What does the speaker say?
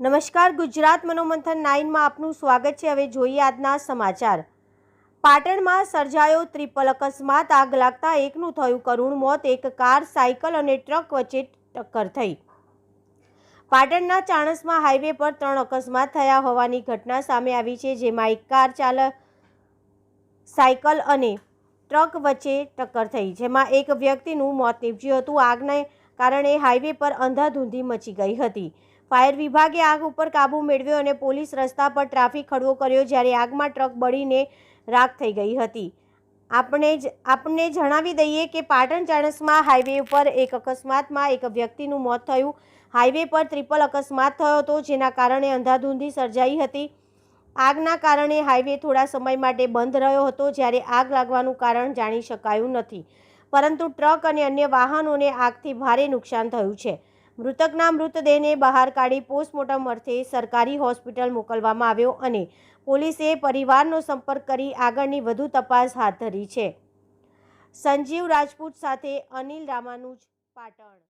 નમસ્કાર, ગુજરાત મનોમંથન નાઇનમાં આપનું સ્વાગત છે. હવે જોઈએ આજના સમાચાર. પાટણમાં સર્જાયો ત્રિપલ અકસ્માત. આગ લાગતા એકનું થયું કરુણ મોત. એક કાર, સાયકલ અને ટ્રક વચ્ચે ટક્કર થઈ. પાટણના ચાણસમાં હાઈવે પર ત્રણ અકસ્માત થયા હોવાની ઘટના સામે આવી છે, જેમાં એક કાર ચાલક સાયકલ અને ટ્રક વચ્ચે ટક્કર થઈ, જેમાં એક વ્યક્તિનું મોત નીપજ્યું હતું. આગને કારણે હાઈવે પર અંધાધૂંધી મચી ગઈ હતી. ફાયર વિભાગે આગ ઉપર કાબૂ મેળવ્યો અને પોલીસ રસ્તા પર ટ્રાફિક ખડવો કર્યો જ્યારે આગમાં ટ્રક બળીને રાખ થઈ ગઈ હતી. આપણે જ, આપને જણાવી દઈએ કે પાટણ ચાણસમાં હાઈવે ઉપર એક અકસ્માતમાં એક વ્યક્તિનું મોત થયું. હાઈવે પર ત્રિપલ અકસ્માત થયો હતો, જેના કારણે અંધાધૂંધી સર્જાઈ હતી. આગના કારણે હાઈવે થોડા સમય માટે બંધ રહ્યો હતો, જ્યારે આગ લાગવાનું કારણ જાણી શકાયું નથી. પરંતુ ટ્રક અને અન્ય વાહનોને આગથી ભારે નુકસાન થયું છે. મૃતકના મૃતદેહને બહાર કાઢી પોસ્ટમોર્ટમ અર્થે સરકારી હોસ્પિટલ મોકલવામાં આવ્યો અને પોલીસે પરિવારનો સંપર્ક કરી આગળની વધુ તપાસ હાથ ધરી છે. સંજીવ રાજપૂત સાથે અનિલ રામાનુજ પાટણ.